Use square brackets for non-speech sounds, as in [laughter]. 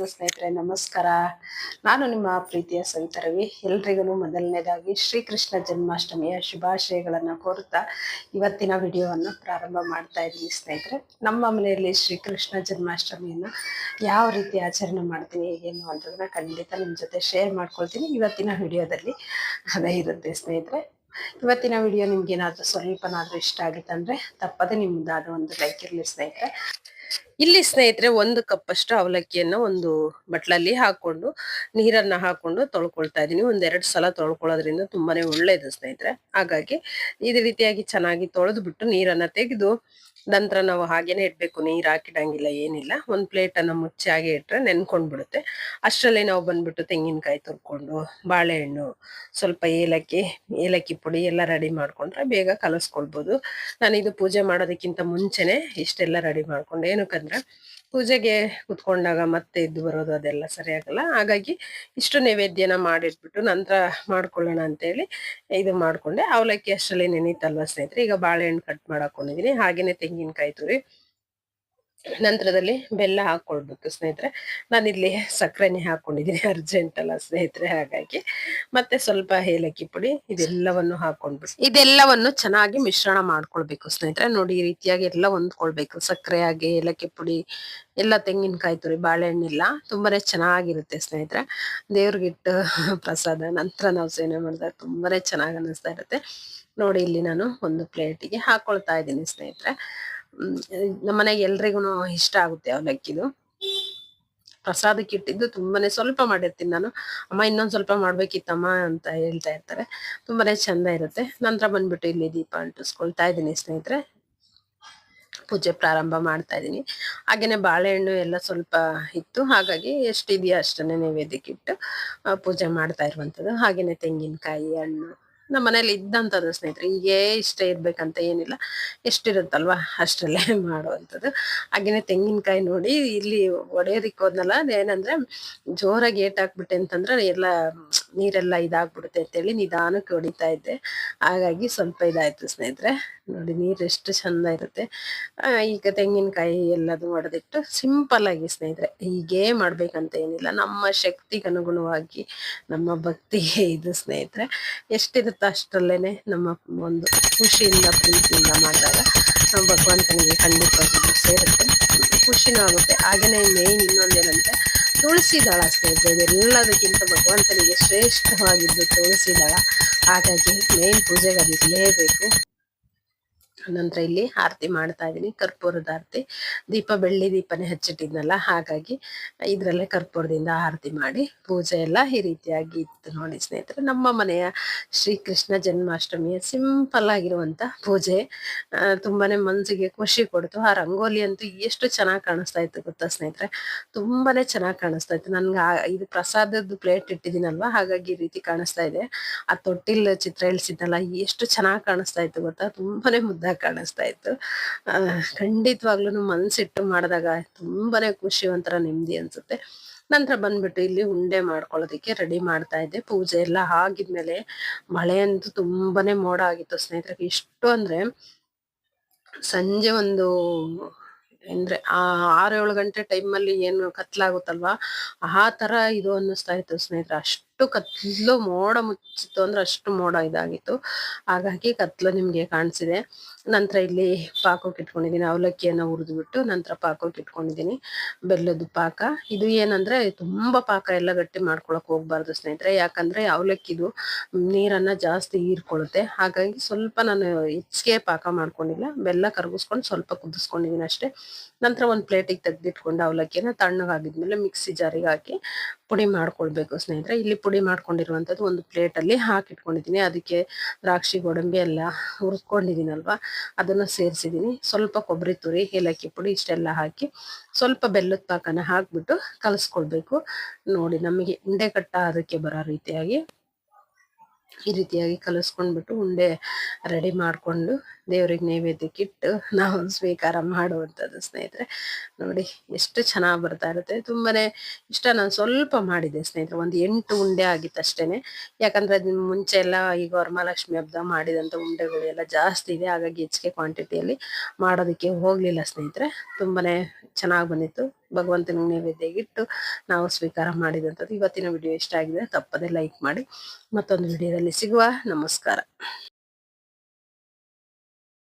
ಎಲ್ರಿಗೂ ಸ್ನೇಹಿತರೆ, ನಮಸ್ಕಾರ. ನಾನು ನಿಮ್ಮ ಪ್ರೀತಿಯ ಸವಿತರವಿ. ಎಲ್ರಿಗೂ ಮೊದಲನೇದಾಗಿ ಶ್ರೀಕೃಷ್ಣ ಜನ್ಮಾಷ್ಟಮಿಯ ಶುಭಾಶಯಗಳನ್ನು ಕೋರುತ್ತಾ ಇವತ್ತಿನ ವಿಡಿಯೋವನ್ನು ಪ್ರಾರಂಭ ಮಾಡ್ತಾ ಇದ್ದೀನಿ ಸ್ನೇಹಿತರೆ. ನಮ್ಮ ಮನೆಯಲ್ಲಿ ಶ್ರೀಕೃಷ್ಣ ಜನ್ಮಾಷ್ಟಮಿಯನ್ನು ಯಾವ ರೀತಿ ಆಚರಣೆ ಮಾಡ್ತೀನಿ ಏನು ಅಂತದನ್ನ ಖಂಡಿತ ನಿಮ್ಮ ಜೊತೆ ಶೇರ್ ಮಾಡ್ಕೊಳ್ತೀನಿ ಇವತ್ತಿನ ವಿಡಿಯೋದಲ್ಲಿ. ಅದೇ ಇರುತ್ತೆ ಸ್ನೇಹಿತರೆ. ಇವತ್ತಿನ ವಿಡಿಯೋ ನಿಮ್ಗೆ ಏನಾದರೂ ಸ್ವಲ್ಪನಾದ್ರೂ ಇಷ್ಟ ಆಗಿತ್ತಂದ್ರೆ ತಪ್ಪದೆ ನಿಮ್ದಾದ ಒಂದು ಲೈಕ್ ಇರಲಿ ಸ್ನೇಹಿತರೆ. ಇಲ್ಲಿ ಸ್ನೇಹಿತರೆ ಒಂದು ಕಪ್ ಅಷ್ಟು ಅವಲಕ್ಕಿಯನ್ನ ಒಂದು ಬಟ್ಲಲ್ಲಿ ಹಾಕೊಂಡು ನೀರನ್ನ ಹಾಕೊಂಡು ತೊಳ್ಕೊಳ್ತಾ ಇದೀನಿ. ಒಂದೆರಡು ಸಲ ತೊಳ್ಕೊಳ್ಳೋದ್ರಿಂದ ತುಂಬಾನೇ ಒಳ್ಳೇದು ಸ್ನೇಹಿತರೆ. ಹಾಗಾಗಿ, ಇದೇ ರೀತಿಯಾಗಿ ಚೆನ್ನಾಗಿ ತೊಳೆದು ಬಿಟ್ಟು ನೀರನ್ನ ತೆಗೆದು ನಂತರ ನಾವು ಹಾಗೇನೆ ಇಡ್ಬೇಕು, ನೀರು ಹಾಕಿಡಂಗಿಲ್ಲ, ಏನಿಲ್ಲ. ಒಂದ್ ಪ್ಲೇಟ್ ಅನ್ನ ಮುಚ್ಚಿ ಹಾಗೆ ಇಟ್ರೆ ನೆನ್ಕೊಂಡ್ಬಿಡುತ್ತೆ. ಅಷ್ಟರಲ್ಲೇ ನಾವು ಬಂದ್ಬಿಟ್ಟು ತೆಂಗಿನಕಾಯಿ ತುರ್ಕೊಂಡು, ಬಾಳೆಹಣ್ಣು, ಸ್ವಲ್ಪ ಏಲಕ್ಕಿ ಏಲಕ್ಕಿ ಪುಡಿ ಎಲ್ಲ ರೆಡಿ ಮಾಡ್ಕೊಂಡ್ರೆ ಬೇಗ ಕಲಸ್ಕೊಳ್ಬೋದು. ನಾನು ಇದು ಪೂಜೆ ಮಾಡೋದಕ್ಕಿಂತ ಮುಂಚೆನೆ ಇಷ್ಟೆಲ್ಲ ರೆಡಿ ಮಾಡ್ಕೊಂಡು. ಏನಕ್ಕಂದ್ರೆ ಪೂಜೆಗೆ ಕುತ್ಕೊಂಡಾಗ ಮತ್ತೆ ಇದ್ದು ಬರೋದು ಅದೆಲ್ಲ ಸರಿಯಾಗಲ್ಲ. ಹಾಗಾಗಿ ಇಷ್ಟು ನೈವೇದ್ಯನ ಮಾಡಿಟ್ಬಿಟ್ಟು ನಂತರ ಮಾಡ್ಕೊಳ್ಳೋಣ ಅಂತೇಳಿ ಇದು ಮಾಡ್ಕೊಂಡೆ. ಅವಲಕ್ಕಿ ಅಷ್ಟರಲ್ಲಿ ನೆನೀತಲ್ವ ಸ್ನೇಹಿತರೆ? ಈಗ ಬಾಳೆಹಣ್ಣು ಕಟ್ ಮಾಡಾಕೊಂಡಿದ್ದೀನಿ ಹಾಗೆಯೇ ತೆಂಗಿನಕಾಯಿ ತುರಿ. ನಂತರದಲ್ಲಿ ಬೆಲ್ಲ ಹಾಕೊಳ್ಬೇಕು ಸ್ನೇಹಿತರೆ. ಇಲ್ಲಿ ಸಕ್ಕರೆನೇ ಹಾಕೊಂಡಿದ್ದೀನಿ ಅರ್ಜೆಂಟ್ ಅಲ್ಲ ಸ್ನೇಹಿತರೆ, ಹಾಗಾಗಿ. ಮತ್ತೆ ಸ್ವಲ್ಪ ಏಲಕ್ಕಿ ಪುಡಿ, ಇದೆಲ್ಲವನ್ನು ಹಾಕೊಂಡ್ಬಿಟ್ಟು. ಇದೆಲ್ಲವನ್ನು ಚೆನ್ನಾಗಿ ಮಿಶ್ರಣ ಮಾಡ್ಕೊಳ್ಬೇಕು ಸ್ನೇಹಿತರೆ. ನೋಡಿ, ಈ ರೀತಿಯಾಗಿ ಎಲ್ಲ ಹೊಂದ್ಕೊಳ್ಬೇಕು. ಸಕ್ಕರೆ ಹಾಗೆ, ಏಲಕ್ಕಿ ಪುಡಿ, ಎಲ್ಲ ತೆಂಗಿನಕಾಯಿ ತುರಿ, ಬಾಳೆಹಣ್ಣೆಲ್ಲ. ತುಂಬಾನೇ ಚೆನ್ನಾಗಿರುತ್ತೆ ಸ್ನೇಹಿತರೆ. ದೇವ್ರಿಗಿಟ್ಟು ಪ್ರಸಾದ. ನಂತರ ನಾವು ಸೇವನೆ ಮಾಡಿದಾಗ ತುಂಬಾನೇ ಚೆನ್ನಾಗಿ ಅನ್ನಿಸ್ತಾ ಇರುತ್ತೆ. ನೋಡಿ, ಇಲ್ಲಿ ನಾನು ಒಂದು ಪ್ಲೇಟಿಗೆ ಹಾಕೊಳ್ತಾ ಇದ್ದೀನಿ ಸ್ನೇಹಿತರೆ. ನಮ್ಮನೆಗೆ ಎಲ್ರಿಗೂ ಇಷ್ಟ ಆಗುತ್ತೆ ಅವಲಕ್ಕಿದು ಪ್ರಸಾದಕ್ಕೆ ಇಟ್ಟಿದ್ದು ತುಂಬಾನೇ ಸ್ವಲ್ಪ ಮಾಡಿರ್ತೀನಿ ನಾನು. ಅಮ್ಮ ಇನ್ನೊಂದು ಸ್ವಲ್ಪ ಮಾಡ್ಬೇಕಿತ್ತಮ್ಮ ಅಂತ ಹೇಳ್ತಾ ಇರ್ತಾರೆ. ತುಂಬಾನೇ ಚಂದ ಇರುತ್ತೆ. ನಂತರ ಬಂದ್ಬಿಟ್ಟು ಇಲ್ಲಿ ದೀಪ ಅಂಟಿಸ್ಕೊಳ್ತಾ ಇದ್ದೀನಿ ಸ್ನೇಹಿತರೆ. ಪೂಜೆ ಪ್ರಾರಂಭ ಮಾಡ್ತಾ ಇದ್ದೀನಿ. ಹಾಗೇನೆ ಬಾಳೆಹಣ್ಣು ಎಲ್ಲ ಸ್ವಲ್ಪ ಇತ್ತು. ಹಾಗಾಗಿ ಎಷ್ಟಿದೆಯೋ ಅಷ್ಟನ್ನೇ ನೈವೇದ್ಯಕ್ಕೆ ಇಟ್ಟು ಪೂಜೆ ಮಾಡ್ತಾ ಇರುವಂಥದ್ದು ಹಾಗೇನೆ ತೆಂಗಿನಕಾಯಿ, ಹಣ್ಣು ನಮ್ಮ ಮನೇಲಿ ಇದ್ದಂಥದ್ದು ಸ್ನೇಹಿತರೆ, ಹೀಗೆ ಇಷ್ಟ ಇರ್ಬೇಕಂತ ಏನಿಲ್ಲ. ಎಷ್ಟಿರುತ್ತಲ್ವಾ? ಅಷ್ಟರಲ್ಲೇ [laughs] ಮಾಡುವಂಥದ್ದು. ಹಾಗೇನೆ ತೆಂಗಿನಕಾಯಿ ನೋಡಿ ಇಲ್ಲಿ ಒಡೆಯೋದಿಕ್ಕೆ ಹೋದ್ನಲ್ಲ, ಅದೇನಂದ್ರೆ ಜೋರಾಗಿ ಏಟ್ ಹಾಕ್ಬಿಟ್ಟೆ ಅಂತಂದ್ರೆ ಎಲ್ಲ ನೀರೆಲ್ಲ ಇದಾಗ್ಬಿಡುತ್ತೆ ಅಂತೇಳಿ ನಿಧಾನಕ್ಕೆ ಹೊಡಿತಾ ಇದ್ದೆ. ಹಾಗಾಗಿ ಸ್ವಲ್ಪ ಇದಾಯ್ತು ಸ್ನೇಹಿತರೆ. ನೋಡಿ ನೀರು ಎಷ್ಟು ಚಂದ ಇರುತ್ತೆ ಈಗ ತೆಂಗಿನಕಾಯಿ ಎಲ್ಲದು ಒಡೆದಿಟ್ಟು ಸಿಂಪಲ್ ಆಗಿ ಸ್ನೇಹಿತರೆ, ಹೀಗೇ ಮಾಡ್ಬೇಕಂತ ಏನಿಲ್ಲ. ನಮ್ಮ ಶಕ್ತಿಗೆ ಅನುಗುಣವಾಗಿ, ನಮ್ಮ ಭಕ್ತಿಗೆ ಇದು ಸ್ನೇಹಿತರೆ. ಎಷ್ಟಿರುತ್ತೋ ಅಷ್ಟರಲ್ಲೇನೆ ನಮ್ಮ ಒಂದು ಖುಷಿಯಿಂದ, ಪ್ರೀತಿಯಿಂದ ಮಾಡಿದಾಗ ಭಗವಂತನಿಗೆ ಖಂಡಿತವಾಗಿ ಸೇರುತ್ತೆ. ಖುಷಿನೂ ಆಗುತ್ತೆ. ಹಾಗೆಯೇ ಮೇನ್ ಇನ್ನೊಂದೇನಂದ್ರೆ ತುಳಸಿ ದಳ ಸ್ನೇಹಿತರೆ ಎಲ್ಲದಕ್ಕಿಂತ ಭಗವಂತನಿಗೆ ಶ್ರೇಷ್ಠವಾಗಿದ್ದು ತುಳಸಿ ದಳ ಹಾಗಾಗಿ ಮೇನ್ ಪೂಜೆಗೆ ನಂತರ ಇಲ್ಲಿ ಆರತಿ ಮಾಡ್ತಾ ಇದ್ದೀನಿ. ಕರ್ಪೂರದ ಆರತಿ. ದೀಪ, ಬೆಳ್ಳಿ ದೀಪನೇ ಹಚ್ಚಿಟ್ಟಿದ್ನಲ್ಲ, ಹಾಗಾಗಿ ಇದ್ರಲ್ಲೇ ಕರ್ಪೂರದಿಂದ ಆರತಿ ಮಾಡಿ ಪೂಜೆ ಎಲ್ಲ ಈ ರೀತಿಯಾಗಿ ಇತ್ತು ನೋಡಿ ಸ್ನೇಹಿತರೆ. ನಮ್ಮ ಮನೆಯ ಶ್ರೀಕೃಷ್ಣ ಜನ್ಮಾಷ್ಟಮಿಯ ಸಿಂಪಲ್ ಆಗಿರುವಂತ ಪೂಜೆ. ತುಂಬಾನೇ ಮನ್ಸಿಗೆ ಖುಷಿ ಕೊಡ್ತು. ಆ ರಂಗೋಲಿ ಅಂತೂ ಎಷ್ಟು ಚೆನ್ನಾಗಿ ಕಾಣಿಸ್ತಾ ಇತ್ತು ಗೊತ್ತಾ ಸ್ನೇಹಿತರೆ? ತುಂಬಾನೇ ಚೆನ್ನಾಗಿ ಕಾಣಿಸ್ತಾ ಇತ್ತು. ನನ್ಗೆ ಇದು ಪ್ರಸಾದದ ಪ್ಲೇಟ್ ಇಟ್ಟಿದ್ದೀನಲ್ವಾ? ಹಾಗಾಗಿ ಈ ರೀತಿ ಕಾಣಿಸ್ತಾ ಇದೆ. ಆ ತೊಟ್ಟಿಲ್ ಚಿತ್ರ ಇಳಿಸಿದ್ನಲ್ಲ ಎಷ್ಟು ಚೆನ್ನಾಗಿ ಕಾಣಿಸ್ತಾ ಇತ್ತು ಗೊತ್ತಾ? ತುಂಬಾನೇ ಕಾಣಿಸ್ತಾ ಇತ್ತು. ಖಂಡಿತವಾಗ್ಲೂ ಮನ್ಸಿಟ್ಟು ಮಾಡಿದಾಗ ತುಂಬಾನೇ ಖುಷಿ ಒಂಥರ ನೆಮ್ಮದಿ ಅನ್ಸುತ್ತೆ. ನಂತರ ಬಂದ್ಬಿಟ್ಟು ಇಲ್ಲಿ ಉಂಡೆ ಮಾಡ್ಕೊಳ್ಳೋದಕ್ಕೆ ರೆಡಿ ಮಾಡ್ತಾ ಇದ್ದೆ. ಪೂಜೆ ಎಲ್ಲ ಆಗಿದ್ಮೇಲೆ ಮಳೆ ಅಂತೂ ತುಂಬಾನೇ ಮೋಡ ಆಗಿತ್ತು ಸ್ನೇಹಿತರಿಗೆ. ಇಷ್ಟು ಅಂದ್ರೆ ಸಂಜೆ ಒಂದು ಅಂದ್ರೆ ಆ ಆರು ಏಳು ಗಂಟೆ ಟೈಮಲ್ಲಿ ಏನು ಕತ್ಲಾಗುತ್ತಲ್ವಾ? ಆ ತರ ಇದು ಅನ್ನಿಸ್ತಾ ಇತ್ತು ಸ್ನೇಹಿತರೆ. ಅಷ್ಟು ಕತ್ಲು ಮೋಡ ಮುಚ್ಚಿತ್ತು ಅಂದ್ರೆ ಅಷ್ಟು ಮೋಡ ಇದಾಗಿತ್ತು. ಹಾಗಾಗಿ ಕತ್ಲು ನಿಮ್ಗೆ ಕಾಣಿಸಿದೆ. ನಂತರ ಇಲ್ಲಿ ಪಾಕಕ್ಕೆ ಇಟ್ಕೊಂಡಿದ್ದೀನಿ. ಅವಲಕ್ಕಿಯನ್ನ ಹುರಿದ್ಬಿಟ್ಟು ನಂತರ ಪಾಕಕ್ಕೆ ಇಟ್ಕೊಂಡಿದ್ದೀನಿ. ಬೆಲ್ಲದ ಪಾಕ. ಇದು ಏನಂದ್ರೆ ತುಂಬಾ ಪಾಕ ಎಲ್ಲ ಗಟ್ಟಿ ಮಾಡ್ಕೊಳಕ್ ಹೋಗ್ಬಾರ್ದು ಸ್ನೇಹಿತರೆ. ಯಾಕಂದ್ರೆ ಅವಲಕ್ಕಿದು ನೀರನ್ನ ಜಾಸ್ತಿ ಹೀರ್ಕೊಳ್ಳುತ್ತೆ ಹಾಗಾಗಿ ಸ್ವಲ್ಪ ನಾನು ಹೆಚ್ಚಿಗೆ ಪಾಕ ಮಾಡ್ಕೊಂಡಿಲ್ಲ. ಬೆಲ್ಲ ಕರಗಿಸ್ಕೊಂಡು ಸ್ವಲ್ಪ ಕುದಿಸ್ಕೊಂಡಿದ್ದೀನಿ ಅಷ್ಟೇ. ನಂತರ ಒಂದು ಪ್ಲೇಟಿಗೆ ತೆಗ್ದಿಟ್ಕೊಂಡು ಅವಲಕ್ಕಿನ ತಣ್ಣಗಾಗಿದ್ಮೇಲೆ ಮಿಕ್ಸಿ ಜಾರಿಗೆ ಹಾಕಿ ಪುಡಿ ಮಾಡ್ಕೊಳ್ಬೇಕು ಸ್ನೇಹಿತರೆ. ಇಲ್ಲಿ ಪುಡಿ ಮಾಡ್ಕೊಂಡಿರುವಂಥದ್ದು ಒಂದು ಪ್ಲೇಟಲ್ಲಿ ಹಾಕಿಟ್ಕೊಂಡಿದ್ದೀನಿ. ಅದಕ್ಕೆ ದ್ರಾಕ್ಷಿ, ಗೋಡಂಬಿ ಎಲ್ಲ ಹುರ್ಕೊಂಡಿದ್ದೀನಲ್ವ ಅದನ್ನು ಸೇರಿಸಿದ್ದೀನಿ. ಸ್ವಲ್ಪ ಕೊಬ್ಬರಿ ತುರಿ, ಏಲಕ್ಕಿ ಪುಡಿ ಇಷ್ಟೆಲ್ಲ ಹಾಕಿ ಸ್ವಲ್ಪ ಬೆಲ್ಲದ ಪಾಕನ ಹಾಕಿಬಿಟ್ಟು ಕಲಿಸ್ಕೊಳ್ಬೇಕು. ನೋಡಿ ನಮಗೆ ಉಂಡೆ ಕಟ್ಟ ಅದಕ್ಕೆ ಬರೋ ರೀತಿಯಾಗಿ ಈ ರೀತಿಯಾಗಿ ಕಲಿಸ್ಕೊಂಡ್ಬಿಟ್ಟು ಉಂಡೆ ರೆಡಿ ಮಾಡಿಕೊಂಡು ದೇವ್ರಿಗೆ ನೈವೇದ್ಯಕ್ಕೆ ಇಟ್ಟು ನಾವು ಸ್ವೀಕಾರ ಮಾಡುವಂಥದ್ದು ಸ್ನೇಹಿತರೆ. ನೋಡಿ, ಎಷ್ಟು ಚೆನ್ನಾಗಿ ಬರ್ತಾ ಇರುತ್ತೆ. ತುಂಬಾನೇ ಇಷ್ಟ ನಾನು ಸ್ವಲ್ಪ ಮಾಡಿದ್ದೆ ಸ್ನೇಹಿತರೆ. ಒಂದು ಎಂಟು ಉಂಡೆ ಆಗಿತ್ತು ಅಷ್ಟೇನೆ ಯಾಕಂದ್ರೆ ಅದನ್ನ ಮುಂಚೆ ಎಲ್ಲ ಈಗ ವರಮಹಾಲಕ್ಷ್ಮಿ ಹಬ್ಬ ಮಾಡಿದಂಥ ಉಂಡೆಗಳು ಎಲ್ಲ ಜಾಸ್ತಿ ಇದೆ. ಹಾಗಾಗಿ ಹೆಚ್ಚಿಗೆ ಕ್ವಾಂಟಿಟಿಯಲ್ಲಿ ಮಾಡೋದಕ್ಕೆ ಹೋಗಲಿಲ್ಲ ಸ್ನೇಹಿತರೆ. ತುಂಬಾನೇ ಚೆನ್ನಾಗಿ ಬಂದಿತ್ತು. ಭಗವಂತನ ನೈವೇದ್ಯ ಇಟ್ಟು ನಾವು ಸ್ವೀಕಾರ ಮಾಡಿದಂಥದ್ದು. ಇವತ್ತಿನ ವಿಡಿಯೋ ಇಷ್ಟ ಆಗಿದೆ, ತಪ್ಪದೆ ಲೈಕ್ ಮಾಡಿ ಮತ್ತೊಂದು ವಿಡಿಯೋದಲ್ಲಿ ಸಿಗುವ. ನಮಸ್ಕಾರ.